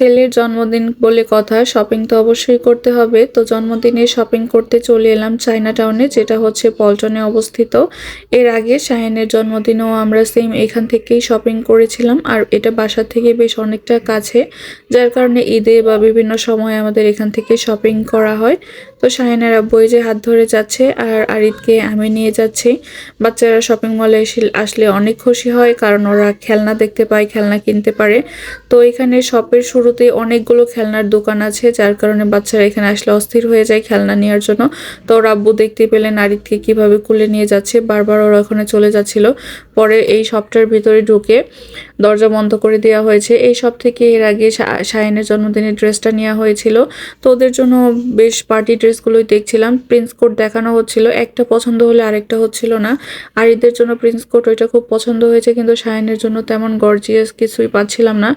ছেলের জন্মদিন বলে কথা শপিং তো অবশ্যই করতে হবে। তো জন্মদিনে শপিং করতে চলে এলাম চায়না টাউনে যেটা হচ্ছে পল্টনে অবস্থিত। এর আগে শাহিনের জন্মদিনেও আমরা সেম এখান থেকেই শপিং করেছিলাম, আর এটা বাসার থেকে বেশ অনেকটা কাছে, যার কারণে ঈদে বা বিভিন্ন সময় আমাদের এখান থেকে শপিং করা হয়। তো শাহিনের আব্বু যে হাত ধরে যাচ্ছে আর আরিদকে আমি নিয়ে যাচ্ছি। বাচ্চারা শপিং মলে এসে আসলে অনেক খুশি হয় কারণ ওরা খেলনা দেখতে পায়, খেলনা কিনতে পারে। তো এখানে শপের শুরুতে অনেকগুলো খেলনার দোকান আছে, যার কারণে বাচ্চারা এখানে আসলে অস্থির হয়ে যায় খেলনা নেওয়ার জন্য। তো ওর আব্বু দেখতে পেলেন আরিদকে কীভাবে কুলে নিয়ে যাচ্ছে। বারবার ওরা ওখানে চলে যাচ্ছিল। পরে এই শপটার ভিতরে ঢুকে দরজা বন্ধ করে দেওয়া হয়েছে। এই সব থেকে এর আগে শাহিনের জন্মদিনের ড্রেসটা নেওয়া হয়েছিল। তো ওদের জন্য বেশ পার্টি ড্রেসগুলোই দেখছিলাম। প্রিন্স কোট দেখানো হচ্ছিল। একটা পছন্দ হলে আরেকটা হচ্ছিল না। আর ঈদের জন্য প্রিন্স কোট ওইটা খুব পছন্দ হয়েছে, কিন্তু শাহিনের জন্য তেমন গর্জিয়াস কিছুই পাচ্ছিলাম না।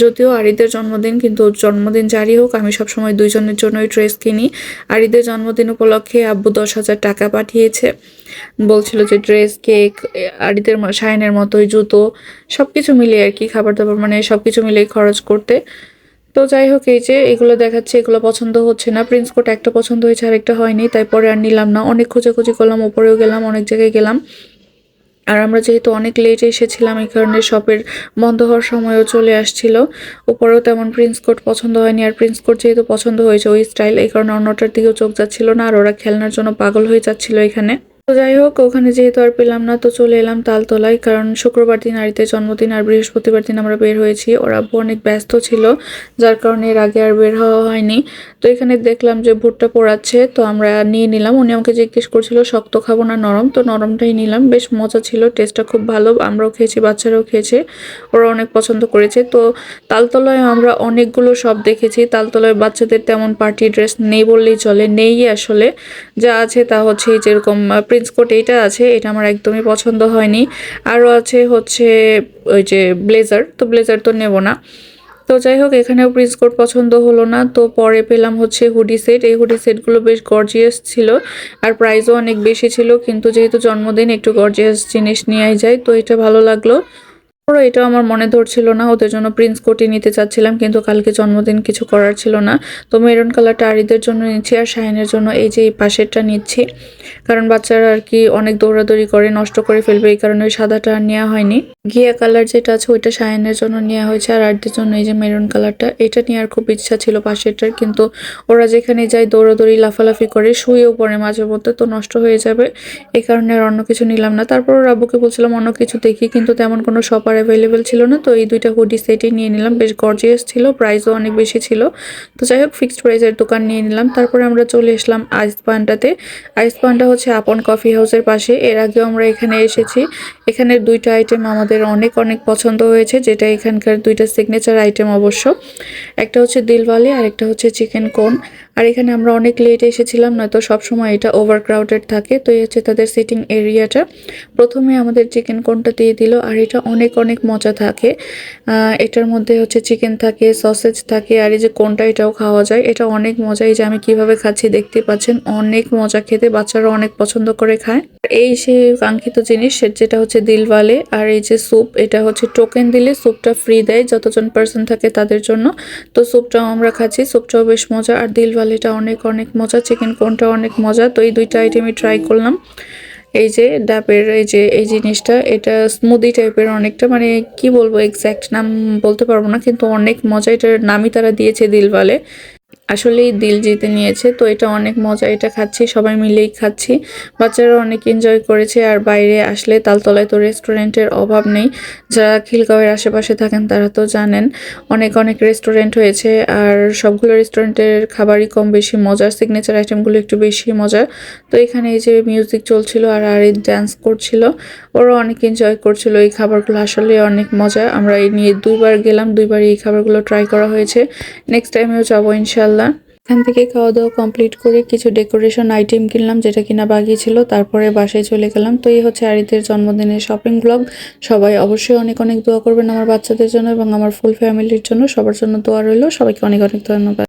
যদিও আরিদের জন্মদিন, কিন্তু জন্মদিন জারি হোক, আমি সবসময় দুইজনের জন্যই ড্রেস কিনি। আরিদের জন্মদিন উপলক্ষে আব্বু দশ হাজার টাকা পাঠিয়েছে। বলছিল যে ড্রেস, কেক আরিদের শাহিনের মতোই জুতো সব কিছু মিলিয়ে আর কি খাবার দাবার মানে সব কিছু মিলিয়ে খরচ করতে। তো যাই হোক, এই যে এগুলো দেখাচ্ছে, এগুলো পছন্দ হচ্ছে না। প্রিন্স কোট একটা পছন্দ হয়েছে, আরেকটা হয়নি তাই পরে আর নিলাম না। অনেক খোঁজাখুঁজি করলাম, ওপরেও গেলাম, অনেক জায়গায় গেলাম। আর আমরা যেহেতু অনেক লেট এসেছিলাম, এই কারণে শপের বন্ধ হওয়ার সময়ও চলে আসছিল। উপরেও তেমন প্রিন্স কোট পছন্দ হয়নি, আর প্রিন্স কোট যেহেতু পছন্দ হয়েছে ওই স্টাইল এই কারণে অন্যটার দিকেও চোখ যাচ্ছিল না, আর ওরা খেলনার জন্য পাগল হয়ে যাচ্ছিল এখানে। তো যাই হোক, ওখানে যেহেতু আর পেলাম না, তো চলে এলাম তালতলায়। কারণ শুক্রবার দিন আরিতে জন্মদিন আর বৃহস্পতিবার দিন আমরা বের হয়েছি। ওরা আব্বু অনেক ব্যস্ত ছিল, যার কারণে এর আগে আর বের হওয়া হয়নি। তো এখানে দেখলাম যে ভুট্টা পোড়াচ্ছে, তো আমরা নিয়ে নিলাম। উনি আমাকে জিজ্ঞেস করছিল, শক্ত খাব না নরম? তো নরমটাই নিলাম। বেশ মজা ছিল, টেস্টটা খুব ভালো, আমরাও খেয়েছি, বাচ্চারাও খেয়েছে, ওরা অনেক পছন্দ করেছে। তো তালতলায় আমরা অনেকগুলো সব দেখেছি। তালতলায় বাচ্চাদের তেমন পার্টি ড্রেস নেই বললেই চলে, নেই আসলে। যা আছে তা হচ্ছে যেরকম প্রিন্স কোট এইটা আছে, এটা আমার একদমই পছন্দ হয়নি। আরও আছে হচ্ছে ওই যে ব্লেজার, তো ব্লেজার তো নেব না। তো যাই হোক, এখানেও প্রিন্স কোট পছন্দ হলো না। তো পরে পেলাম হচ্ছে হুডি সেট। এই হুডি সেটগুলো বেশ গর্জিয়াস ছিল আর প্রাইসও অনেক বেশি ছিল, কিন্তু যেহেতু জন্মদিন, একটু গর্জিয়াস জিনিস নিয়েই যায় তো এটা ভালো লাগল। ওরা এটা আমার মনে ধরছিল না, ওদের জন্য প্রিন্স কোটি নিতে চাচ্ছিলাম, কিন্তু কালকে জন্মদিন কিছু করার ছিল না। তো মেরুন কালারটা আরিদের জন্য নিচ্ছি আর শাহিনের জন্য এই যে এই পাশেরটা নিচ্ছি। কারণ বাচ্চারা আর কি অনেক দৌড়াদৌড়ি করে, নষ্ট করে ফেলবে, এই কারণে ওই সাদাটা আর নেওয়া হয়নি। ঘিয়া কালার যেটা আছে, ওইটা শাহিনের জন্য নেওয়া হয়েছে আর আরিদের জন্য এই যে মেরুন কালারটা, এটা নেওয়ার খুব ইচ্ছা ছিল পাশেরটার, কিন্তু ওরা যেখানে যায় দৌড়াদৌড়ি, লাফালাফি করে, শুয়েও পড়ে মাঝে মধ্যে, তো নষ্ট হয়ে যাবে। এই কারণে আর অন্য কিছু নিলাম না। তারপর ওর আব্বুকে বলছিলাম, অন্য কিছু দেখি। কিন্তু তেমন কোনো শপ আর অ্যাভেলেবেল ছিল না, তো এই দুইটা হুডি সেটই নিয়ে নিলাম। বেশ গর্জিয়াস ছিল প্রাইসও অনেক বেশি ছিল। তো যাই হোক ফিক্সড প্রাইসের দোকান নিয়ে নিলাম। তারপরে আমরা চলে এসলাম আইস পানটাতে আইস পানটা হচ্ছে আপন কফি হাউসের পাশে। এর আগেও আমরা এখানে এসেছি। এখানে দুইটা আইটেম আমাদের অনেক অনেক পছন্দ হয়েছে, যেটা এখানকার দুইটা সিগনেচার আইটেম অবশ্য। একটা হচ্ছে দিলওয়ালি, আর একটা হচ্ছে চিকেন কোন আর এখানে আমরা অনেক লেট এসেছিলাম, নয়তো সবসময় এটা ওভার ক্রাউডেড থাকে। তো এই হচ্ছে তাদের সিটিং এরিয়াটা প্রথমে আমাদের চিকেন কোনটা দিয়ে দিল, আর এটা অনেক অনেক মজা থাকে। এটার মধ্যে হচ্ছে চিকেন থাকে সসেজ থাকে, আর এই যে কোনটা এটাও খাওয়া যায়। এটা অনেক মজা, এই যে আমি কীভাবে খাচ্ছি দেখতে পাচ্ছেন, অনেক মজা খেতে, বাচ্চারা অনেক পছন্দ করে খায়। এই সে কাঙ্ক্ষিত জিনিস যেটা হচ্ছে দিলওয়ালে, আর এই যে স্যুপ এটা হচ্ছে টোকেন দিলে স্যুপটা ফ্রি দেয় যতজন পার্সন থাকে তাদের জন্য। তো স্যুপটাও আমরা খাচ্ছি স্যুপটাও বেশ মজা, আর দিলওয়ালিটা অনেক অনেক মজা চিকেন কোনটা অনেক মজা, তো এই দুইটা আইটেমই ট্রাই করলাম। এই যে ডাবের এই যে, এই জিনিসটা, এটা স্মুদি টাইপের অনেকটা মানে কি বলব এক্স্যাক্ট নাম বলতে পারব না, কিন্তু অনেক মজা, এটার নামই তারা দিয়েছে দিলওয়ালে। আসলেই দিল জিতে নিয়েছে, তো এটা অনেক মজা, এটা খাচ্ছি, সবাই মিলেই খাচ্ছি। বাচ্চারা অনেক এনজয় করেছে, আর বাইরে আসলে তালতলায় তো রেস্টুরেন্টের অভাব নেই। যারা খিলগাঁওয়ের আশেপাশে থাকেন তারা তো জানেন, অনেক অনেক রেস্টুরেন্ট হয়েছে, আর সবগুলো রেস্টুরেন্টের খাবারই কম বেশি মজার সিগনেচার আইটেমগুলো একটু বেশি মজার। তো এখানে এই যে মিউজিক চলছিল আর আর এই ডান্স করছিল ওরা অনেক এনজয় করছিল, এই খাবারগুলো আসলে অনেক মজা। আমরা এই নিয়ে দুইবার গেলাম, দুইবার এই খাবারগুলো ট্রাই করা হয়েছে। নেক্সট টাইমেও যাব ইনশাল্লাহ এখান থেকে খাওয়া দাওয়া কমপ্লিট করে কিছু ডেকোরেশন আইটেম কিনলাম, যেটা কিনা বাকি ছিল। তারপরে বাসায় চলে গেলাম। তো এই হচ্ছে আরিতের জন্মদিনের শপিং ব্লগ সবাই অবশ্যই অনেক অনেক দোয়া করবেন আমার বাচ্চাদের জন্য এবং আমার ফুল ফ্যামিলির জন্য। সবার জন্য দোয়া রইল। সবাইকে অনেক অনেক ধন্যবাদ।